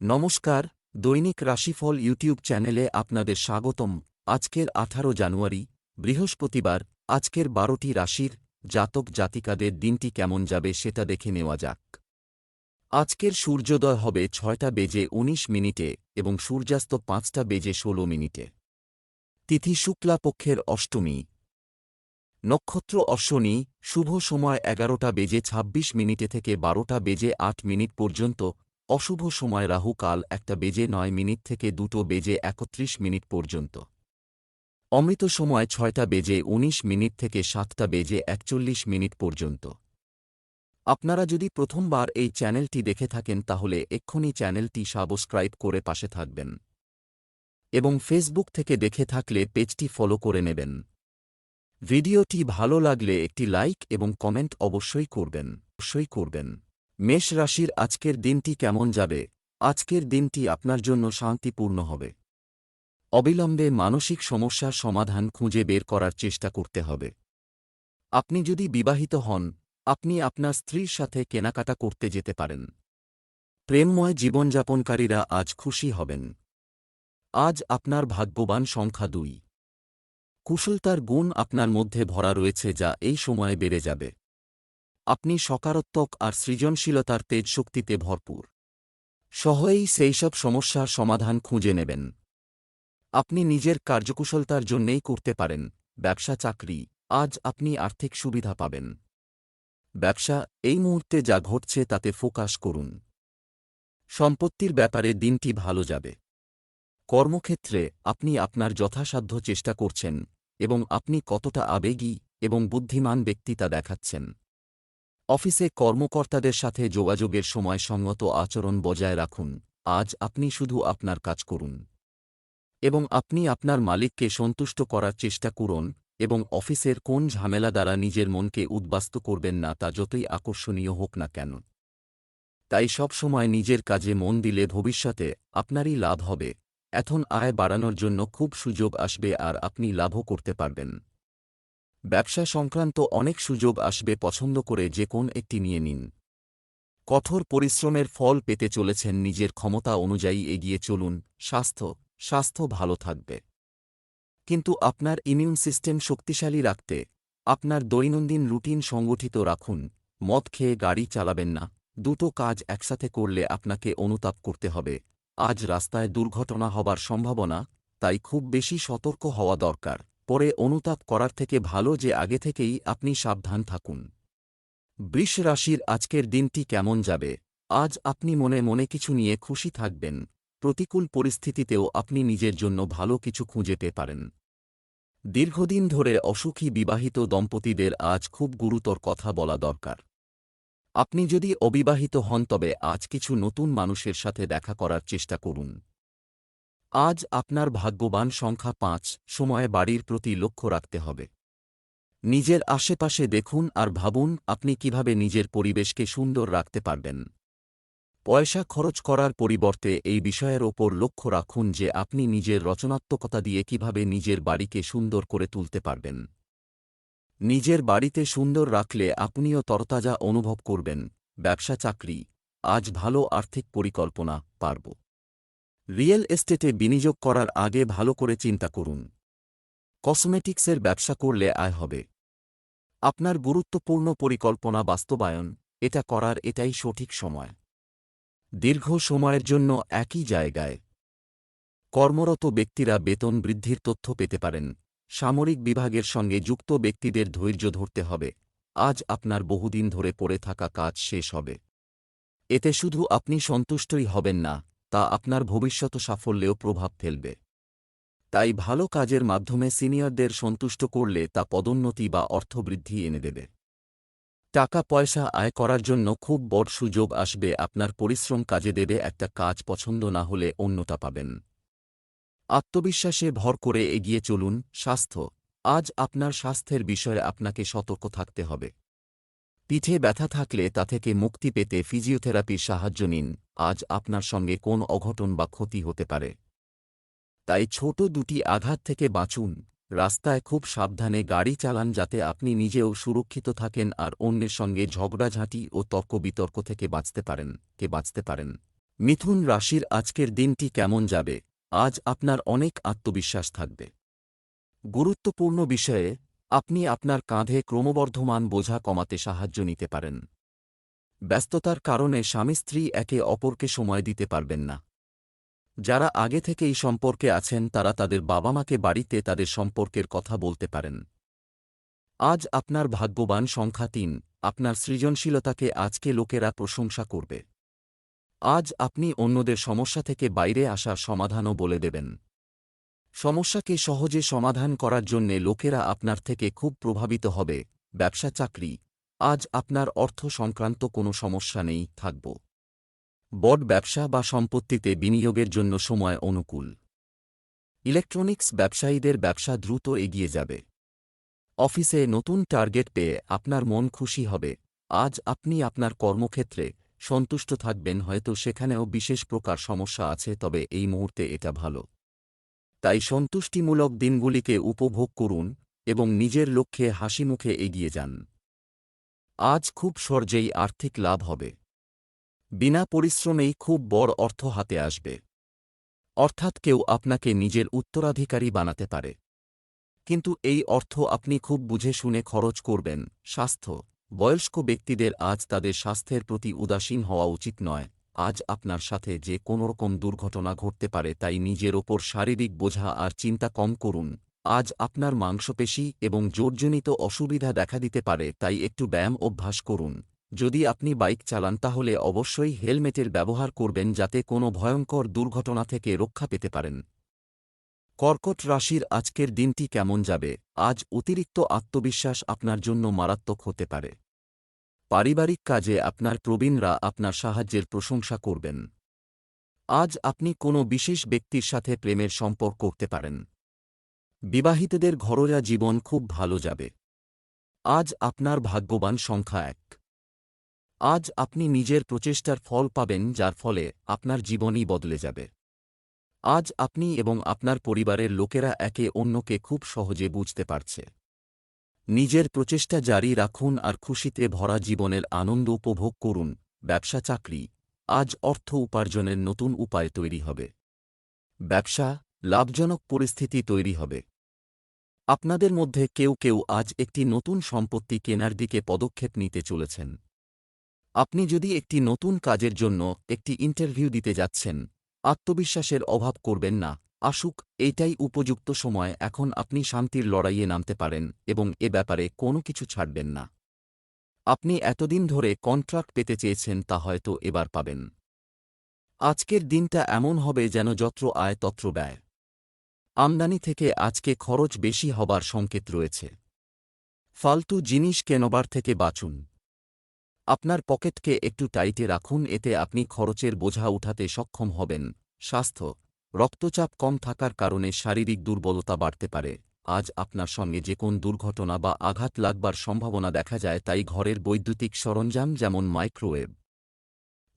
নমস্কার, দৈনিক রাশিফল ইউটিউব চ্যানেলে আপনাদের স্বাগতম। আজকের আঠারো জানুয়ারি, বৃহস্পতিবার, আজকের বারোটি রাশির জাতক জাতিকাদের দিনটি কেমন যাবে সেটা দেখে নেওয়া যাক। আজকের সূর্যোদয় হবে ছয়টা বেজে ১৯ মিনিটে এবং সূর্যাস্ত পাঁচটা বেজে ১৬ মিনিটে। তিথি শুক্লাপক্ষের অষ্টমী। নক্ষত্র অশ্বনী, শুভ সময় এগারোটা বেজে ২৬ মিনিটে থেকে বারোটা বেজে আট মিনিট পর্যন্ত অশুভ সময় রাহু কাল একটা বেজে নয় মিনিট থেকে দুটো বেজে একত্রিশ মিনিট পর্যন্ত। অমৃত সময় ছয়টা বেজে ১৯ মিনিট থেকে সাতটা বেজে একচল্লিশ মিনিট পর্যন্ত। আপনারা যদি প্রথমবার এই চ্যানেলটি দেখে থাকেন তাহলে এক্ষুনি চ্যানেলটি সাবস্ক্রাইব করে পাশে থাকবেন। এবং ফেসবুক থেকে দেখে থাকলে পেজটি ফলো করে নেবেন। ভিডিওটি ভালো লাগলে একটি লাইক এবং কমেন্ট অবশ্যই করবেন। অবশ্যই করবেন। মেষ রাশির আজকের দিনটি কেমন যাবে? আজকের দিনটি আপনার জন্য শান্তিপূর্ণ হবে। অবিলম্বে মানসিক সমস্যার সমাধান খুঁজে বের করার চেষ্টা করতে হবে। আপনি যদি বিবাহিত হন, আপনি আপনার স্ত্রীর সাথে কেনাকাটা করতে যেতে পারেন। প্রেমময় জীবনযাপনকারীরা আজ খুশি হবেন। আজ আপনার ভাগ্যবান সংখ্যা দুই। কুশলতার গুণ আপনার মধ্যে ভরা রয়েছে যা এই সময়ে বেড়ে যাবে। আপনি সকারাত্মক আর সৃজনশীলতার তেজ শক্তিতে ভরপুর সহজেই সেইসব সমস্যার সমাধান খুঁজে নেবেন। আপনি নিজের কার্যকুশলতার জন্যেই করতে পারেন। ব্যবসা চাকরি, আজ আপনি আর্থিক সুবিধা পাবেন। ব্যবসা, এই মুহূর্তে যা ঘটছে তাতে ফোকাস করুন। সম্পত্তির ব্যাপারে দিনটি ভালো যাবে। কর্মক্ষেত্রে আপনি আপনার যথাসাধ্য চেষ্টা করছেন এবং আপনি কতটা আবেগী এবং বুদ্ধিমান ব্যক্তি তা দেখাচ্ছেন। অফিসে কর্মকর্তাদের সাথে যোগাযোগের সময় সঙ্গত আচরণ বজায় রাখুন। আজ আপনি শুধু আপনার কাজ করুন। এবং আপনি আপনার মালিককে সন্তুষ্ট করার চেষ্টা করুন এবং অফিসের কোন ঝামেলা দ্বারা নিজের মনকে উদ্বাস্ত করবেন না তা যতই আকর্ষণীয় হোক না কেন। তাই সব সময় নিজের কাজে মন দিলে ভবিষ্যতে আপনারই লাভ হবে। এখন আয় বাড়ানোর জন্য খুব সুযোগ আসবে আর আপনি লাভও করতে পারবেন। ব্যবসা সংক্রান্ত অনেক সুযোগ আসবে পছন্দ করে যে কোন একটি নিয়ে নিন। কঠোর পরিশ্রমের ফল পেতে চলেছেন নিজের ক্ষমতা অনুযায়ী এগিয়ে চলুন, স্বাস্থ্য স্বাস্থ্য ভালো থাকবে। কিন্তু আপনার ইমিউন সিস্টেম শক্তিশালী রাখতে, আপনার দৈনন্দিন রুটিন সংগঠিত রাখুন, মদ খেয়ে গাড়ি চালাবেন না, দুটো কাজ একসাথে করলে আপনাকে অনুতাপ করতে হবে। আজ রাস্তায় দুর্ঘটনা হবার সম্ভাবনা, তাই খুব বেশি সতর্ক হওয়া দরকার। পরে অনুতাপ করার থেকে ভালো যে আগে থেকেই আপনি সাবধান থাকুন। বৃষ রাশির আজকের দিনটি কেমন যাবে? আজ আপনি মনে মনে কিছু নিয়ে খুশি থাকবেন। প্রতিকূল পরিস্থিতিতেও আপনি নিজের জন্য ভালো কিছু খুঁজেতে পারেন। দীর্ঘদিন ধরে অসুখী বিবাহিত দম্পতিদের আজ খুব গুরুতর কথা বলা দরকার। আপনি যদি অবিবাহিত হন তবে আজ কিছু নতুন মানুষের সাথে দেখা করার চেষ্টা করুন। আজ আপনার ভাগ্যবান সংখ্যা পাঁচ, সময়ে বাড়ির প্রতি লক্ষ্য রাখতে হবে। নিজের আশেপাশে দেখুন আর ভাবুন আপনি কীভাবে নিজের পরিবেশকে সুন্দর রাখতে পারবেন। পয়সা খরচ করার পরিবর্তে এই বিষয়ের ওপর লক্ষ্য রাখুন যে আপনি নিজের রচনাত্মকতা দিয়ে কীভাবে নিজের বাড়িকে সুন্দর করে তুলতে পারবেন। নিজের বাড়িতে সুন্দর রাখলে আপনিও তরতাজা অনুভব করবেন, ব্যবসা চাকরি, আজ ভালো আর্থিক পরিকল্পনা, পারব। রিয়েল এস্টেটে বিনিয়োগ করার আগে ভালো করে চিন্তা করুন। কসমেটিক্সের ব্যবসা করলে আয় হবে। আপনার গুরুত্বপূর্ণ পরিকল্পনা বাস্তবায়ন, এটা করার এটাই সঠিক সময়। দীর্ঘ সময়ের জন্য একই জায়গায়। কর্মরত ব্যক্তিরা বেতন বৃদ্ধির তথ্য পেতে পারেন। সামরিক বিভাগের সঙ্গে যুক্ত ব্যক্তিদের ধৈর্য ধরতে হবে। আজ আপনার বহুদিন ধরে পড়ে থাকা কাজ শেষ হবে। এতে শুধু আপনি সন্তুষ্টই হবেন না। তা আপনার ভবিষ্যৎ সাফল্যেও প্রভাব ফেলবে। তাই ভালো কাজের মাধ্যমে সিনিয়রদের সন্তুষ্ট করলে তা পদোন্নতি বা অর্থবৃদ্ধি এনে দেবে। টাকা পয়সা আয় করার জন্য খুব বড় সুযোগ আসবে আপনার পরিশ্রম কাজে দেবে একটা কাজ পছন্দ না হলে অন্যটা পাবেন। আত্মবিশ্বাসে ভর করে এগিয়ে চলুন, স্বাস্থ্য। আজ আপনার স্বাস্থ্যের বিষয়ে আপনাকে সতর্ক থাকতে হবে। পিঠে ব্যথা থাকলে তা থেকে মুক্তি পেতে ফিজিওথেরাপির সাহায্য নিন। আজ আপনার সঙ্গে কোন অঘটন বা ক্ষতি হতে পারে। তাই ছোট দুটি আঘাত থেকে বাঁচুন। রাস্তায় খুব সাবধানে গাড়ি চালান যাতে আপনি নিজেও সুরক্ষিত থাকেন আর অন্যের সঙ্গে ঝগড়াঝাঁটি ও তর্ক বিতর্ক থেকে বাঁচতে পারেন, কে বাঁচতে পারেন। মিথুন রাশির আজকের দিনটি কেমন যাবে? আজ আপনার অনেক আত্মবিশ্বাস থাকবে। গুরুত্বপূর্ণ বিষয়ে আপনি আপনার কাঁধে ক্রমবর্ধমান বোঝা কমাতে সাহায্য নিতে পারেন। ব্যস্ততার কারণে স্বামী স্ত্রী একে অপরকে সময় দিতে পারবেন না। যারা আগে থেকেই সম্পর্কে আছেন, তারা তাদের বাবা মাকে বাড়িতে তাদের সম্পর্কের কথা বলতে পারেন। আজ আপনার ভাগ্যবান সংখ্যা তিন, আপনার সৃজনশীলতাকে আজকে লোকেরা প্রশংসা করবে। আজ আপনি অন্যদের সমস্যা থেকে বাইরে আসার সমাধানও বলে দেবেন। সমস্যাকে সহজে সমাধান করার জন্যে লোকেরা আপনার থেকে খুব প্রভাবিত হবে ব্যবসা চাকরি আজ আপনার অর্থ সংক্রান্ত কোনো সমস্যা নেই, থাকব। বড ব্যবসা বা সম্পত্তিতে বিনিয়োগের জন্য সময় অনুকূল। ইলেকট্রনিক্স ব্যবসায়ীদের ব্যবসা দ্রুত এগিয়ে যাবে। অফিসে নতুন টার্গেট পেয়ে আপনার মন খুশি হবে। আজ আপনি আপনার কর্মক্ষেত্রে সন্তুষ্ট থাকবেন, হয়তো সেখানেও বিশেষ প্রকার সমস্যা আছে, তবে এই মুহূর্তে এটা ভালো। তাই সন্তুষ্টিমূলক দিনগুলিকে উপভোগ করুন এবং নিজের লক্ষ্যে হাসিমুখে এগিয়ে যান। আজ খুব সর্জেই আর্থিক লাভ হবে। বিনা পরিশ্রমেই খুব বড় অর্থ হাতে আসবে। অর্থাৎ কেউ আপনাকে নিজের উত্তরাধিকারী বানাতে পারে। কিন্তু এই অর্থ আপনি খুব বুঝে শুনে খরচ করবেন, স্বাস্থ্য, বয়স্ক ব্যক্তিদের আজ তাদের স্বাস্থ্যের প্রতি উদাসীন হওয়া উচিত নয়, আজ আপনার সাথে যে কোনোরকম দুর্ঘটনা ঘটতে পারে তাই নিজের ওপর শারীরিক বোঝা আর চিন্তা কম করুন। আজ আপনার মাংসপেশি এবং জোরজনিত অসুবিধা দেখা দিতে পারে, তাই একটু ব্যায়াম অভ্যাস করুন। যদি আপনি বাইক চালান, তাহলে অবশ্যই হেলমেটের ব্যবহার করবেন যাতে কোনো ভয়ঙ্কর দুর্ঘটনা থেকে রক্ষা পেতে পারেন। কর্কট রাশির আজকের দিনটি কেমন যাবে? আজ অতিরিক্ত আত্মবিশ্বাস আপনার জন্য মারাত্মক হতে পারে। পারিবারিক কাজে আপনার প্রবীণরা আপনার সাহায্যের প্রশংসা করবেন। আজ আপনি কোনো বিশেষ ব্যক্তির সাথে প্রেমের সম্পর্ক করতে পারেন। বিবাহিতদের ঘরোয়া জীবন খুব ভালো যাবে। আজ আপনার ভাগ্যবান সংখ্যা এক। আজ আপনি নিজের প্রচেষ্টার ফল পাবেন যার ফলে আপনার জীবনই বদলে যাবে। আজ আপনি এবং আপনার পরিবারের লোকেরা একে অন্যকে খুব সহজে বুঝতে পারছে। নিজের প্রচেষ্টা জারি রাখুন আর খুশিতে ভরা জীবনের আনন্দ উপভোগ করুন ব্যবসা চাকরি আজ অর্থ উপার্জনের নতুন উপায় তৈরি হবে। ব্যবসা লাভজনক পরিস্থিতি তৈরি হবে। আপনাদের মধ্যে কেউ কেউ আজ একটি নতুন সম্পত্তি কেনার দিকে পদক্ষেপ নিতে চলেছেন। আপনি যদি একটি নতুন কাজের জন্য একটি ইন্টারভিউ দিতে যাচ্ছেন, আত্মবিশ্বাসের অভাব করবেন না। আসুক এইটাই উপযুক্ত সময় এখন আপনি শান্তির লড়াইয়ে নামতে পারেন এবং এ ব্যাপারে কোনো কিছু ছাড়বেন না। আপনি এতদিন ধরে কন্ট্রাক্ট পেতে চেয়েছেন তা হয়তো এবার পাবেন। আজকের দিনটা এমন হবে যেন যত্র আয় তত্র ব্যয়। আমদানি থেকে আজকে খরচ বেশি হবার সংকেত রয়েছে। ফালতু জিনিস কেনবার থেকে বাঁচুন। আপনার পকেটকে একটু টাইটে রাখুন, এতে আপনি খরচের বোঝা উঠাতে সক্ষম হবেন। স্বাস্থ্য। রক্তচাপ কম থাকার কারণে শারীরিক দুর্বলতা বাড়তে পারে। আজ আপনার সঙ্গে যে কোন দুর্ঘটনা বা আঘাত লাগবার সম্ভাবনা দেখা যায়, তাই ঘরের বৈদ্যুতিক সরঞ্জাম যেমন মাইক্রোওয়েভ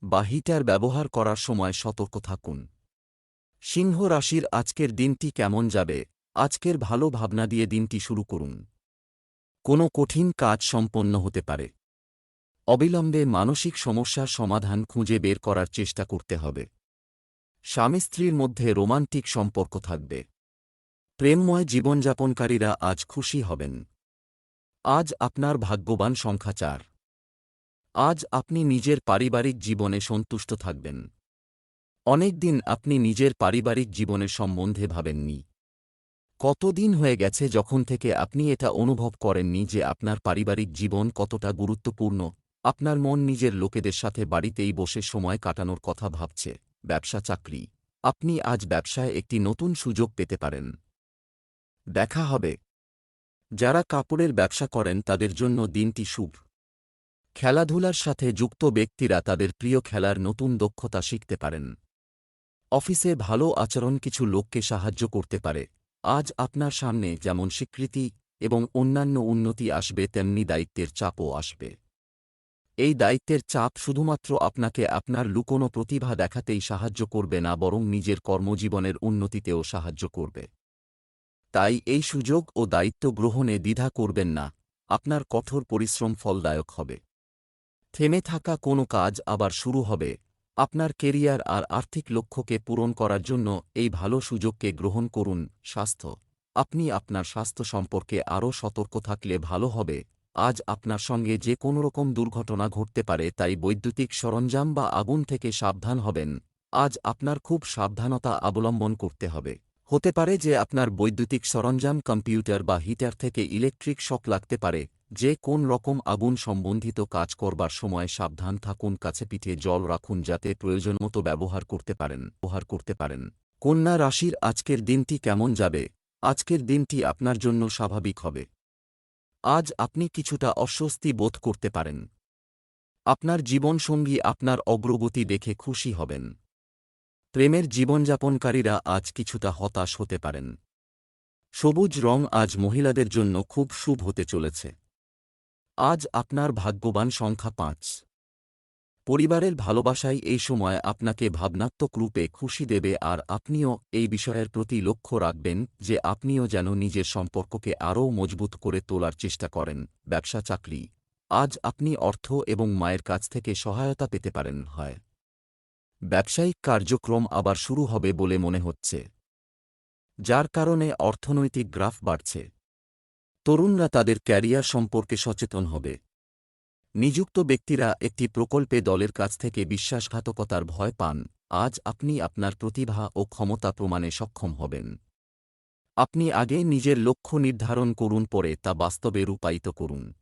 বা হিটার ব্যবহার করার সময় সতর্ক থাকুন। সিংহ রাশির আজকের দিনটি কেমন যাবে? আজকের ভালো ভাবনা দিয়ে দিনটি শুরু করুন। কোনো কঠিন কাজ সম্পন্ন হতে পারে। অবিলম্বে মানসিক সমস্যার সমাধান খুঁজে বের করার চেষ্টা করতে হবে। স্বামী স্ত্রীর মধ্যে রোমান্টিক সম্পর্ক থাকবে। প্রেমময় জীবনযাপনকারীরা আজ খুশি হবেন। আজ আপনার ভাগ্যবান সংখ্যা চার। আজ আপনি নিজের পারিবারিক জীবনে সন্তুষ্ট থাকবেন। অনেক দিন আপনি নিজের পারিবারিক জীবনের সম্বন্ধে ভাবেননি। কতদিন হয়ে গেছে যখন থেকে আপনি এটা অনুভব করেননি যে আপনার পারিবারিক জীবন কতটা গুরুত্বপূর্ণ, আপনার মন নিজের লোকেদের সাথে বাড়িতেই বসে সময় কাটানোর কথা ভাবছে, ব্যবসা চাকরি। আপনি আজ ব্যবসায় একটি নতুন সুযোগ পেতে পারেন। দেখা হবে। যারা কাপড়ের ব্যবসা করেন তাদের জন্য দিনটি শুভ। খেলাধুলার সাথে যুক্ত ব্যক্তিরা তাদের প্রিয় খেলার নতুন দক্ষতা শিখতে পারেন। অফিসে ভালো আচরণ কিছু লোককে সাহায্য করতে পারে। আজ আপনার সামনে যেমন স্বীকৃতি এবং অন্যান্য উন্নতি আসবে, তেমনি দায়িত্বের চাপও আসবে। এই দায়িত্বের চাপ শুধুমাত্র আপনাকে আপনার লুকোনো প্রতিভা দেখাতেই সাহায্য করবে না, বরং নিজের কর্মজীবনের উন্নতিতেও সাহায্য করবে। তাই এই সুযোগ ও দায়িত্ব গ্রহণে দ্বিধা করবেন না, আপনার কঠোর পরিশ্রম ফলদায়ক হবে। থেমে থাকা কোনো কাজ আবার শুরু হবে। আপনার কেরিয়ার আর আর্থিক লক্ষ্যকে পূরণ করার জন্য এই ভালো সুযোগকে গ্রহণ করুন, স্বাস্থ্য। আপনি আপনার স্বাস্থ্য সম্পর্কে আরও সতর্ক থাকলে ভালো হবে। আজ আপনার সঙ্গে যে কোনোরকম দুর্ঘটনা ঘটতে পারে তাই বৈদ্যুতিক সরঞ্জাম বা আগুন থেকে সাবধান হবেন। আজ আপনার খুব সাবধানতা অবলম্বন করতে হবে। হতে পারে যে আপনার বৈদ্যুতিক সরঞ্জাম, কম্পিউটার বা হিটার থেকে ইলেকট্রিক শক লাগতে পারে। যে কোন রকম আগুন সম্বন্ধিত কাজ করবার সময় সাবধান থাকুন, কাছে পিঠে জল রাখুন যাতে প্রয়োজনমতো ব্যবহার করতে পারেন, ব্যবহার করতে পারেন। কন্যা রাশির আজকের দিনটি কেমন যাবে? আজকের দিনটি আপনার জন্য স্বাভাবিক হবে। আজ আপনি কিছুটা অস্বস্তি বোধ করতে পারেন। আপনার জীবনসঙ্গী আপনার অগ্রগতি দেখে খুশি হবেন। প্রেমের জীবনযাপনকারীরা আজ কিছুটা হতাশ হতে পারেন। সবুজ রং আজ মহিলাদের জন্য খুব শুভ হতে চলেছে। আজ আপনার ভাগ্যবান সংখ্যা পাঁচ। পরিবারের ভালোবাসাই এই সময় আপনাকে ভাবনাত্মক রূপে খুশি দেবে আর আপনিও এই বিষয়ের প্রতি লক্ষ্য রাখবেন যে আপনিও যেন নিজের সম্পর্ককে আরও মজবুত করে তোলার চেষ্টা করেন, ব্যবসা, চাকরি। আজ আপনি অর্থ এবং মায়ের কাছ থেকে সহায়তা পেতে পারেন, হয়। ব্যবসায়িক কার্যক্রম আবার শুরু হবে বলে মনে হচ্ছে। যার কারণে অর্থনৈতিক গ্রাফ বাড়ছে। তরুণরা তাদের ক্যারিয়ার সম্পর্কে সচেতন হবে। নিযুক্ত ব্যক্তিরা একটি প্রকল্পে দলের কাছ থেকে বিশ্বাসঘাতকতার ভয় পান। আজ আপনি আপনার প্রতিভা ও ক্ষমতা প্রমাণে সক্ষম হবেন। আপনি আগে নিজের লক্ষ্য নির্ধারণ করুন, পরে তা বাস্তবে রূপায়িত করুন।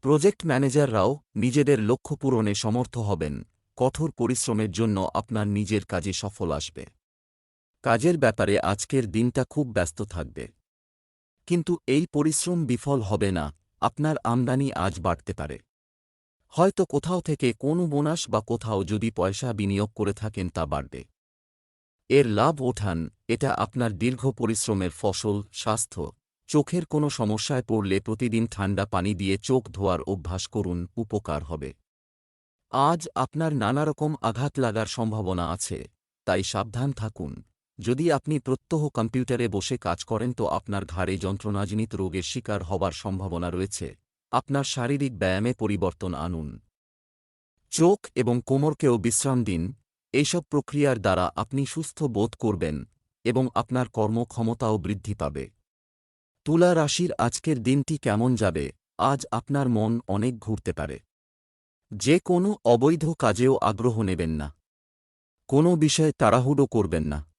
প্রজেক্ট ম্যানেজাররাও নিজেদের লক্ষ্য পূরণে সমর্থ হবেন। কঠোর পরিশ্রমের জন্য আপনার নিজের কাজে সফল আসবে। কাজের ব্যাপারে আজকের দিনটা খুব ব্যস্ত থাকবে। কিন্তু এই পরিশ্রম বিফল হবে না, আপনার আমদানি আজ বাড়তে পারে। হয়তো কোথাও থেকে কোনো বোনাস বা কোথাও যদি পয়সা বিনিয়োগ করে থাকেন তা বাড়বে। এর লাভ ওঠান, এটা আপনার দীর্ঘ পরিশ্রমের ফসল, স্বাস্থ্য, চোখের কোনো সমস্যায় পড়লে প্রতিদিন ঠান্ডা পানি দিয়ে চোখ ধোয়ার অভ্যাস করুন, উপকার হবে। আজ আপনার নানারকম আঘাত লাগার সম্ভাবনা আছে, তাই সাবধান থাকুন। যদি আপনি প্রত্যহ কম্পিউটারে বসে কাজ করেন তো আপনার ঘাড়ে যন্ত্রণাজনিত রোগের শিকার হবার সম্ভাবনা রয়েছে। আপনার শারীরিক ব্যায়ামে পরিবর্তন আনুন। চোখ এবং কোমরকেও বিশ্রাম দিন। এইসব প্রক্রিয়ার দ্বারা আপনি সুস্থ বোধ করবেন এবং আপনার কর্মক্ষমতাও বৃদ্ধি পাবে। তুলা রাশির আজকের দিনটি কেমন যাবে? আজ আপনার মন অনেক ঘুরতে পারে। যে কোনো অবৈধ কাজেও আগ্রহ নেবেন না। কোনো বিষয়ে তাড়াহুড়ো করবেন না।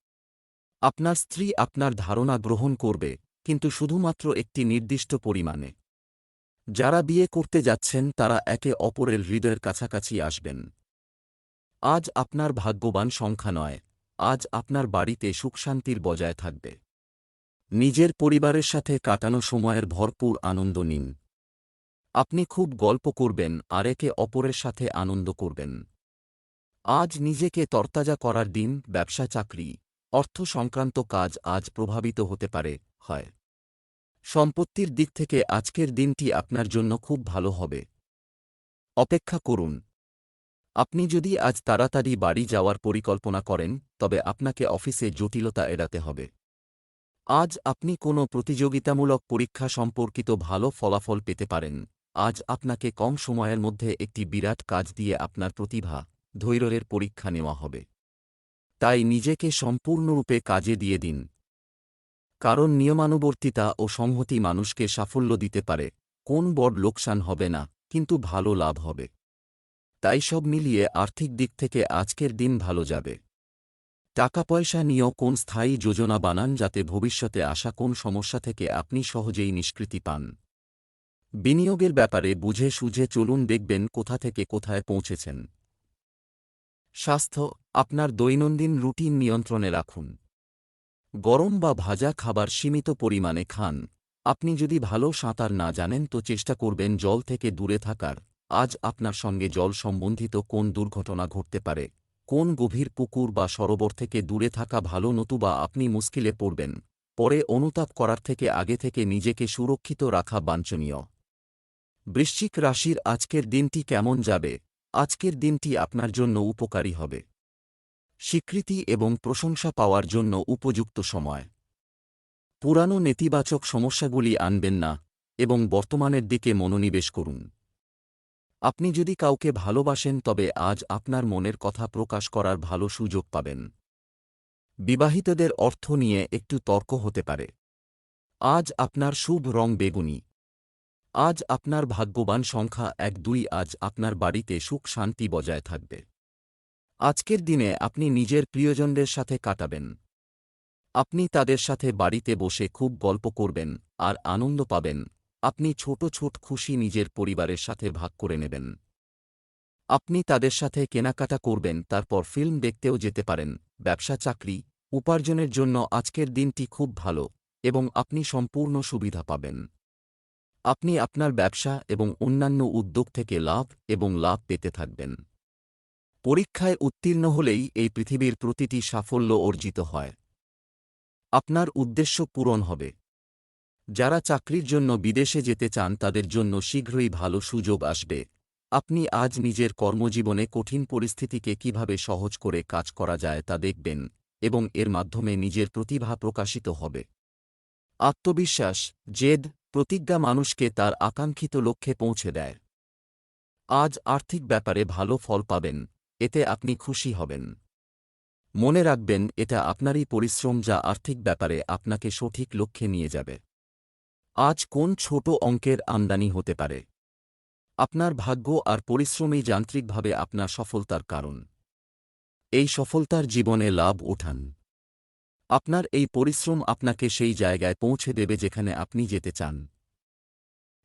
আপনার স্ত্রী আপনার ধারণা গ্রহণ করবে, কিন্তু শুধুমাত্র একটি নির্দিষ্ট পরিমাণে। যারা বিয়ে করতে যাচ্ছেন, তারা একে অপরের হৃদয়ের কাছাকাছি আসবেন। আজ আপনার ভাগ্যবান সংখ্যা নয়, আজ আপনার বাড়িতে সুখশান্তির বজায় থাকবে। নিজের পরিবারের সাথে কাটানো সময়ের ভরপুর আনন্দ নিন। আপনি খুব গল্প করবেন আর একে অপরের সাথে আনন্দ করবেন। আজ নিজেকে তরতাজা করার দিন, ব্যবসা চাকরি। অর্থ সংক্রান্ত কাজ আজ প্রভাবিত হতে পারে, হয়। সম্পত্তির দিক থেকে আজকের দিনটি আপনার জন্য খুব ভালো হবে। অপেক্ষা করুন। আপনি যদি আজ তাড়াতাড়ি বাড়ি যাওয়ার পরিকল্পনা করেন, তবে আপনাকে অফিসে জটিলতা এড়াতে হবে। আজ আপনি কোনো প্রতিযোগিতামূলক পরীক্ষা সম্পর্কিত ভালো ফলাফল পেতে পারেন। আজ আপনাকে কম সময়ের মধ্যে একটি বিরাট কাজ দিয়ে আপনার প্রতিভা, ধৈর্যের পরীক্ষা নেওয়া হবে। তাই নিজেকে সম্পূর্ণরূপে কাজে দিয়ে দিন। কারণ নিয়মানুবর্তিতা ও সংহতি মানুষকে সাফল্য দিতে পারে। কোন বড় লোকসান হবে না, কিন্তু ভালো লাভ হবে। তাই সব মিলিয়ে আর্থিক দিক থেকে আজকের দিন ভালো যাবে। টাকা পয়সা নিয়েও কোন স্থায়ী যোজনা বানান যাতে ভবিষ্যতে আসা কোন সমস্যা থেকে আপনি সহজেই নিষ্কৃতি পান। বিনিয়োগের ব্যাপারে বুঝে সুঝে চলুন দেখবেন কোথা থেকে কোথায় পৌঁছেছেন। স্বাস্থ্য, আপনার দৈনন্দিন রুটিন নিয়ন্ত্রণে রাখুন। গরম বা ভাজা খাবার সীমিত পরিমাণে খান। আপনি যদি ভালো সাঁতার না জানেন, তো চেষ্টা করবেন জল থেকে দূরে থাকার। আজ আপনার সঙ্গে জল সম্বন্ধিত কোন দুর্ঘটনা ঘটতে পারে? কোন গভীর পুকুর বা সরোবর থেকে দূরে থাকা ভালো নতুবা আপনি মুশকিলে পড়বেন? পরে অনুতাপ করার থেকে আগে থেকে নিজেকে সুরক্ষিত রাখা বাঞ্ছনীয়। বৃশ্চিক রাশির আজকের দিনটি কেমন যাবে? আজকের দিনটি আপনার জন্য উপকারী হবে। স্বীকৃতি এবং প্রশংসা পাওয়ার জন্য উপযুক্ত সময়। পুরানো নেতিবাচক সমস্যাগুলি আনবেন না এবং বর্তমানের দিকে মনোনিবেশ করুন। আপনি যদি কাউকে ভালোবাসেন, তবে আজ আপনার মনের কথা প্রকাশ করার ভালো সুযোগ পাবেন। বিবাহিতদের অর্থ নিয়ে একটু তর্ক হতে পারে। আজ আপনার শুভ রং বেগুনি। আজ আপনার ভাগ্যবান সংখ্যা এক দুই, আজ আপনার বাড়িতে সুখ শান্তি বজায় থাকবে। আজকের দিনে আপনি নিজের প্রিয়জনদের সাথে কাটাবেন। আপনি তাদের সাথে বাড়িতে বসে খুব গল্প করবেন আর আনন্দ পাবেন। আপনি ছোট ছোট খুশি নিজের পরিবারের সাথে ভাগ করে নেবেন। আপনি তাদের সাথে কেনাকাটা করবেন, তারপর ফিল্ম দেখতেও যেতে পারেন, ব্যবসা, চাকরি, উপার্জনের জন্য আজকের দিনটি খুব ভালো এবং আপনি সম্পূর্ণ সুবিধা পাবেন। আপনি আপনার ব্যবসা এবং অন্যান্য উদ্যোগ থেকে লাভ এবং লাভ পেতে থাকবেন। পরীক্ষায় উত্তীর্ণ হলেই এই পৃথিবীর প্রতিটি সাফল্য অর্জিত হয়। আপনার উদ্দেশ্য পূরণ হবে। যারা চাকরির জন্য বিদেশে যেতে চান তাদের জন্য শীঘ্রই ভালো সুযোগ আসবে। আপনি আজ নিজের কর্মজীবনে কঠিন পরিস্থিতিকে কীভাবে সহজ করে কাজ করা যায় তা দেখবেন এবং এর মাধ্যমে নিজের প্রতিভা প্রকাশিত হবে। আত্মবিশ্বাস, জেদ প্রতিজ্ঞা মানুষকে তার আকাঙ্ক্ষিত লক্ষ্যে পৌঁছে দেয়। আজ আর্থিক ব্যাপারে ভালো ফল পাবেন, এতে আপনি খুশি হবেন। মনে রাখবেন, এটা আপনারই পরিশ্রম যা আর্থিক ব্যাপারে আপনাকে সঠিক লক্ষ্যে নিয়ে যাবে। আজ কোন ছোট অঙ্কের আমদানি হতে পারে? আপনার ভাগ্য আর পরিশ্রমই যান্ত্রিকভাবে আপনার সফলতার কারণ। এই সফলতার জীবনে লাভ ওঠান। আপনার এই পরিশ্রম আপনাকে সেই জায়গায় পৌঁছে দেবে যেখানে আপনি যেতে চান।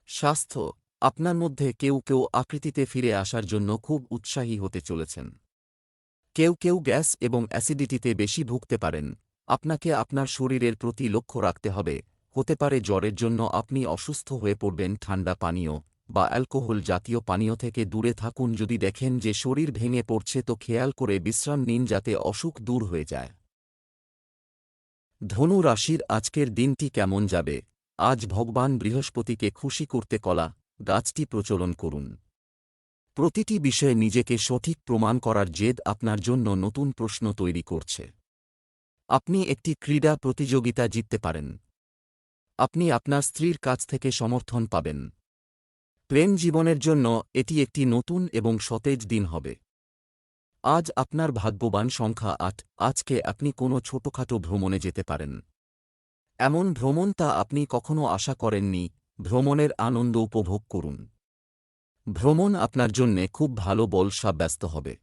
স্বাস্থ্য, আপনার মধ্যে কেউ কেউ আকৃতিতে ফিরে আসার জন্য খুব উৎসাহী হতে চলেছেন। কেউ কেউ গ্যাস এবং অ্যাসিডিটিতে বেশি ভুগতে পারেন। আপনাকে আপনার শরীরের প্রতি লক্ষ্য রাখতে হবে। হতে পারে জ্বরের জন্য আপনি অসুস্থ হয়ে পড়বেন ঠান্ডা পানীয় বা অ্যালকোহল জাতীয় পানীয় থেকে দূরে থাকুন যদি দেখেন যে শরীর ভেঙে পড়ছে তো খেয়াল করে বিশ্রাম নিন যাতে অসুখ দূর হয়ে যায়। ধনু রাশির আজকের দিনটি কেমন যাবে? আজ ভগবান বৃহস্পতিকে খুশি করতে কলা, গাছটি প্রচলন করুন। প্রতিটি বিষয়ে নিজেকে সঠিক প্রমাণ করার জেদ আপনার জন্য নতুন প্রশ্ন তৈরি করছে। আপনি একটি ক্রীড়া প্রতিযোগিতা জিততে পারেন। আপনি আপনার স্ত্রীর কাছ থেকে সমর্থন পাবেন। প্রেম জীবনের জন্য এটি একটি নতুন এবং সতেজ দিন হবে। আজ আপনার ভাগ্যবান সংখ্যা আট। আজকে আপনি কোনো ছোটখাটো ভ্রমণে যেতে পারেন। এমন ভ্রমণ তা আপনি কখনো আশা করেননি। ভ্রমণের আনন্দ উপভোগ করুন। ভ্রমণ আপনার জন্যে খুব ভালো বল সাব্যস্ত হবে।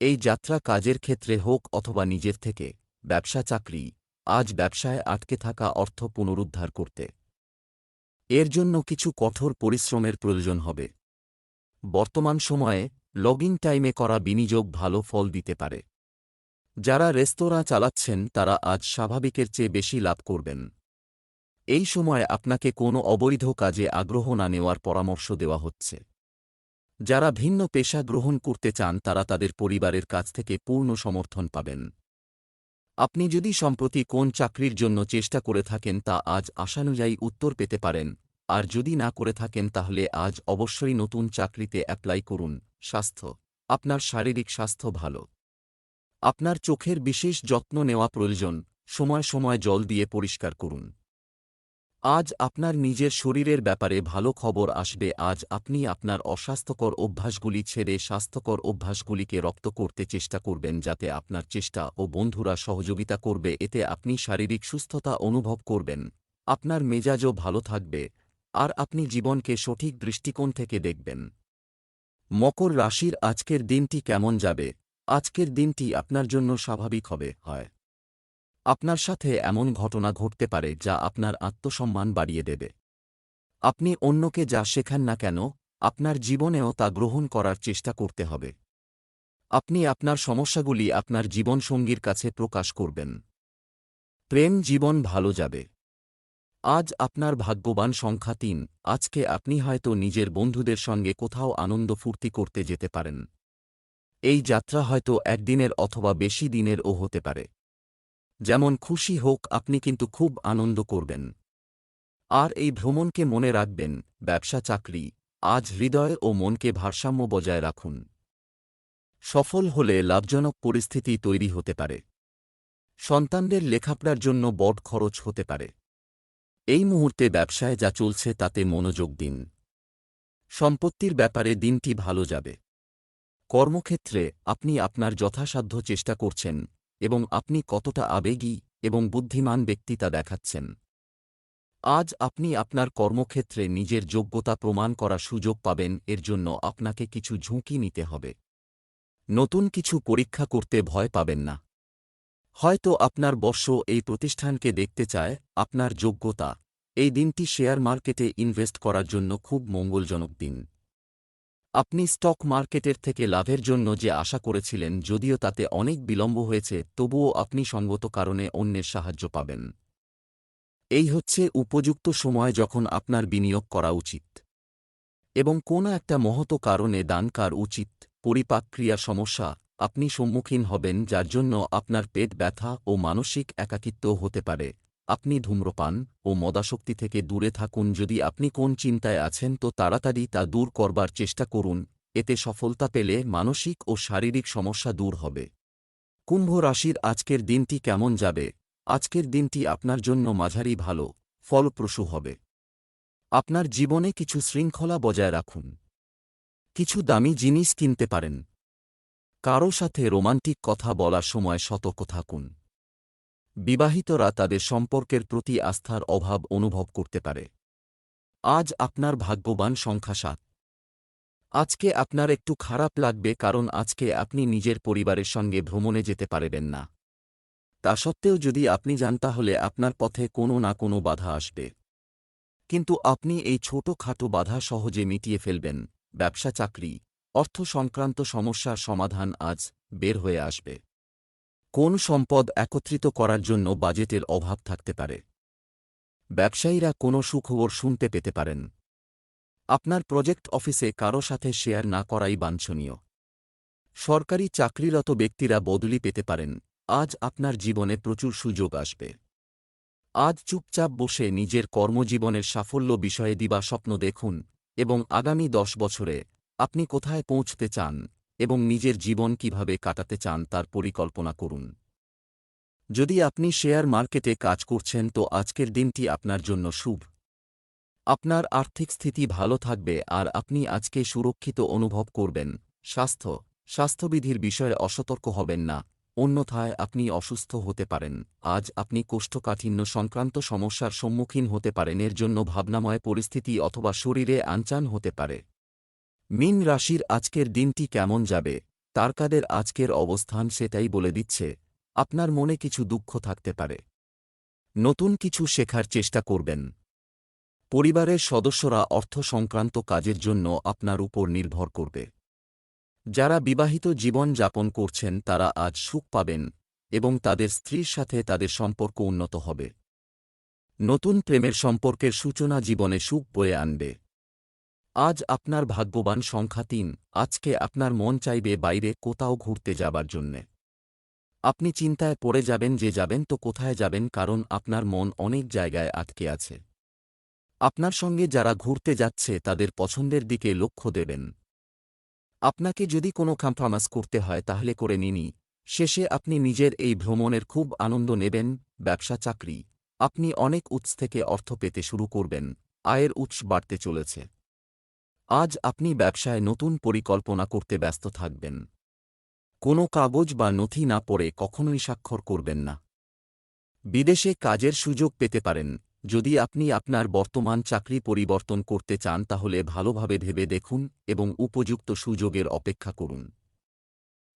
এই যাত্রা কাজের ক্ষেত্রে হোক অথবা নিজের থেকে, ব্যবসা চাকরি, আজ ব্যবসায় আটকে থাকা অর্থ পুনরুদ্ধার করতে। এর জন্য কিছু কঠোর পরিশ্রমের প্রয়োজন হবে। বর্তমান সময়ে লগিং টাইমে করা বিনিয়োগ ভালো ফল দিতে পারে। যারা রেস্তোরাঁ চালাচ্ছেন, তারা আজ স্বাভাবিকের চেয়ে বেশি লাভ করবেন। এই সময় আপনাকে কোনো অবৈধ কাজে আগ্রহ না নেওয়ার পরামর্শ দেওয়া হচ্ছে। যারা ভিন্ন পেশা গ্রহণ করতে চান, তারা তাদের পরিবারের কাছ থেকে পূর্ণ সমর্থন পাবেন। আপনি যদি সম্প্রতি কোন চাকরির জন্য চেষ্টা করে থাকেন, তা আজ আশানুযায়ী উত্তর পেতে পারেন। আর যদি না করে থাকেন তাহলে আজ অবশ্যই নতুন চাকরিতে অ্যাপ্লাই করুন। স্বাস্থ্য। আপনার শারীরিক স্বাস্থ্য ভালো। আপনার চোখের বিশেষ যত্ন নেওয়া প্রয়োজন। সময় সময় জল দিয়ে পরিষ্কার করুন। আজ আপনার নিজের শরীরের ব্যাপারে ভালো খবর আসবে। আজ আপনি আপনার অস্বাস্থ্যকর অভ্যাসগুলি ছেড়ে স্বাস্থ্যকর অভ্যাসগুলিকে রপ্ত করতে চেষ্টা করবেন যাতে আপনার চেষ্টা ও বন্ধুরা সহযোগিতা করবে। এতে আপনি শারীরিক সুস্থতা অনুভব করবেন। আপনার মেজাজও ভালো থাকবে। আর আপনি জীবনকে সঠিক দৃষ্টিকোণ থেকে দেখবেন। মকর রাশির আজকের দিনটি কেমন যাবে? আজকের দিনটি আপনার জন্য স্বাভাবিক হবে, হয়। আপনার সাথে এমন ঘটনা ঘটতে পারে যা আপনার আত্মসম্মান বাড়িয়ে দেবে। আপনি অন্যকে যা শেখান না কেন, আপনার জীবনেও তা গ্রহণ করার চেষ্টা করতে হবে। আপনি আপনার সমস্যাগুলি আপনার জীবনসঙ্গীর কাছে প্রকাশ করবেন। প্রেম জীবন ভালো যাবে। আজ আপনার ভাগ্যবান সংখ্যা তিন। আজকে আপনি হয়তো নিজের বন্ধুদের সঙ্গে কোথাও আনন্দ ফুর্তি করতে যেতে পারেন। এই যাত্রা হয়তো একদিনের অথবা বেশি দিনেরও হতে পারে। যেমন খুশি হোক, আপনি কিন্তু খুব আনন্দ করবেন। আর এই ভ্রমণকে মনে রাখবেন, ব্যবসা চাকরি। আজ হৃদয় ও মনকে ভারসাম্য বজায় রাখুন। সফল হলে লাভজনক পরিস্থিতি তৈরি হতে পারে। সন্তানদের লেখাপড়ার জন্য বট খরচ হতে পারে। এই মুহূর্তে ব্যবসায় যা চলছে তাতে মনোযোগ দিন। সম্পত্তির ব্যাপারে দিনটি ভালো যাবে। কর্মক্ষেত্রে আপনি আপনার যথাসাধ্য চেষ্টা করছেন এবং আপনি কতটা আবেগী এবং বুদ্ধিমান ব্যক্তি তা দেখাচ্ছেন। আজ আপনি আপনার কর্মক্ষেত্রে নিজের যোগ্যতা প্রমাণ করার সুযোগ পাবেন, এর জন্য আপনাকে কিছু ঝুঁকি নিতে হবে। নতুন কিছু পরীক্ষা করতে ভয় পাবেন না। হয়তো আপনার বর্ষ এই প্রতিষ্ঠানকে দেখতে চায়, আপনার যোগ্যতা। এই দিনটি শেয়ার মার্কেটে ইনভেস্ট করার জন্য খুব মঙ্গলজনক দিন। আপনি স্টক মার্কেটের থেকে লাভের জন্য যে আশা করেছিলেন যদিও তাতে অনেক বিলম্ব হয়েছে, তবুও আপনি সঙ্গত কারণে অন্যের সাহায্য পাবেন। এই হচ্ছে উপযুক্ত সময় যখন আপনার বিনিয়োগ করা উচিত। এবং কোনো একটা মহত কারণে দানকার উচিত পরিপাক্রিয়া সমস্যা আপনি সম্মুখীন হবেন, যার জন্য আপনার পেট ব্যথা ও মানসিক একাকিত্ব হতে পারে। আপনি ধূম্রপান ও মদাশক্তি থেকে দূরে থাকুন। যদি আপনি কোন চিন্তায় আছেন, তো তাড়াতাড়ি তা দূর করবার চেষ্টা করুন। এতে সফলতা পেলে মানসিক ও শারীরিক সমস্যা দূর হবে। কুম্ভ রাশির আজকের দিনটি কেমন যাবে? আজকের দিনটি আপনার জন্য মাঝারি ভালো, ফলপ্রসূ হবে। আপনার জীবনে কিছু শৃঙ্খলা বজায় রাখুন। কিছু দামি জিনিস কিনতে পারেন। কারও সাথে রোমান্টিক কথা বলার সময় সতর্ক থাকুন। বিবাহিতরা তাদের সম্পর্কের প্রতি আস্থার অভাব অনুভব করতে পারে। আজ আপনার ভাগ্যবান সংখ্যা সাত। আজকে আপনার একটু খারাপ লাগবে কারণ আজকে আপনি নিজের পরিবারের সঙ্গে ভ্রমণে যেতে পারবেন না। তা সত্ত্বেও যদি আপনি যান তাহলে আপনার পথে কোনো না কোনো বাধা আসবে। কিন্তু আপনি এই ছোট-খাটো বাধা সহজে মিটিয়ে ফেলবেন। ব্যবসা চাকরি। অর্থ সংক্রান্ত সমস্যার সমাধান আজ বের হয়ে আসবে। কোন সম্পদ একত্রিত করার জন্য বাজেটের অভাব থাকতে পারে? ব্যবসায়ীরা কোনো সুখবর শুনতে পেতে পারেন? আপনার প্রজেক্ট অফিসে কারও সাথে শেয়ার না করাই বাঞ্ছনীয়। সরকারি চাকরিরত ব্যক্তিরা বদলি পেতে পারেন। আজ আপনার জীবনে প্রচুর সুযোগ আসবে। আজ চুপচাপ বসে নিজের কর্মজীবনের সাফল্য বিষয়ে দিবা স্বপ্ন দেখুন এবং আগামী দশ বছরে আপনি কোথায় পৌঁছতে চান এবং নিজের জীবন কীভাবে কাটাতে চান তার পরিকল্পনা করুন। যদি আপনি শেয়ার মার্কেটে কাজ করছেন তো আজকের দিনটি আপনার জন্য শুভ। আপনার আর্থিক স্থিতি ভালো থাকবে আর আপনি আজকে সুরক্ষিত অনুভব করবেন। স্বাস্থ্য, স্বাস্থ্যবিধির বিষয়ে অসতর্ক হবেন না। অন্যথায় আপনি অসুস্থ হতে পারেন। আজ আপনি কোষ্ঠকাঠিন্য সংক্রান্ত সমস্যার সম্মুখীন হতে পারেন। এর জন্য ভাবনাময় পরিস্থিতি অথবা শরীরে আনচান হতে পারে। মিন রাশির আজকের দিনটি কেমন যাবে? তারকাদের আজকের অবস্থান সেটাই বলে দিচ্ছে। আপনার মনে কিছু দুঃখ থাকতে পারে। নতুন কিছু শেখার চেষ্টা করবেন। পরিবারের সদস্যরা অর্থ সংক্রান্ত কাজের জন্য আপনার উপর নির্ভর করবে। যারা বিবাহিত জীবন যাপন করছেন, তারা আজ সুখ পাবেন এবং তাদের স্ত্রীর সাথে তাদের সম্পর্ক উন্নত হবে। নতুন প্রেমের সম্পর্কের সূচনা জীবনে সুখ বয়ে আনবে। আজ আপনার ভাগ্যবান সংখ্যা তিন। আজকে আপনার মন চাইবে বাইরে কোথাও ঘুরতে যাবার জন্যে। আপনি চিন্তায় পড়ে যাবেন যে যাবেন তো কোথায় যাবেন কারণ আপনার মন অনেক জায়গায় আটকে আছে। আপনার সঙ্গে যারা ঘুরতে যাচ্ছে তাদের পছন্দের দিকে লক্ষ্য দেবেন। আপনাকে যদি কোনো কম্প্রমাস করতে হয় তাহলে করে নিনি। শেষে আপনি নিজের এই ভ্রমণের খুব আনন্দ নেবেন, ব্যবসা, চাকরি। আপনি অনেক উৎস থেকে অর্থ পেতে শুরু করবেন। আয়ের উৎস বাড়তে চলেছে। আজ আপনি ব্যবসায় নতুন পরিকল্পনা করতে ব্যস্ত থাকবেন। কোনো কাগজ বা নথি না পড়ে কখনোই স্বাক্ষর করবেন না। বিদেশে কাজের সুযোগ পেতে পারেন। যদি আপনি আপনার বর্তমান চাকরি পরিবর্তন করতে চান, তাহলে ভালোভাবে ভেবে দেখুন এবং উপযুক্ত সুযোগের অপেক্ষা করুন।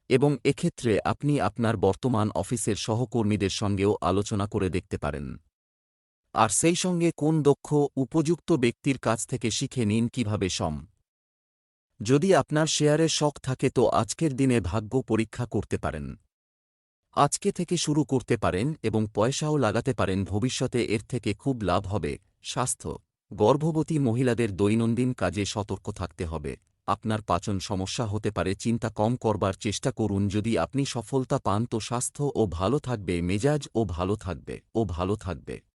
এবং এক্ষেত্রে আপনি আপনার বর্তমান অফিসের সহকর্মীদের সঙ্গেও আলোচনা করে দেখতে পারেন। আর সেই সঙ্গে কোন দক্ষ, উপযুক্ত ব্যক্তির কাছ থেকে শিখে নিন কীভাবে সম। যদি আপনার শেয়ারের শখ থাকে তো আজকের দিনে ভাগ্য পরীক্ষা করতে পারেন। আজকে থেকে শুরু করতে পারেন এবং পয়সাও লাগাতে পারেন, ভবিষ্যতে এর থেকে খুব লাভ হবে। স্বাস্থ্য। গর্ভবতী মহিলাদের দৈনন্দিন কাজে সতর্ক থাকতে হবে। আপনার পাচন সমস্যা হতে পারে, চিন্তা কম করবার চেষ্টা করুন, যদি আপনি সফলতা পান তো স্বাস্থ্য ও ভালো থাকবে, মেজাজ ও ভালো থাকবে, ও ভালো থাকবে।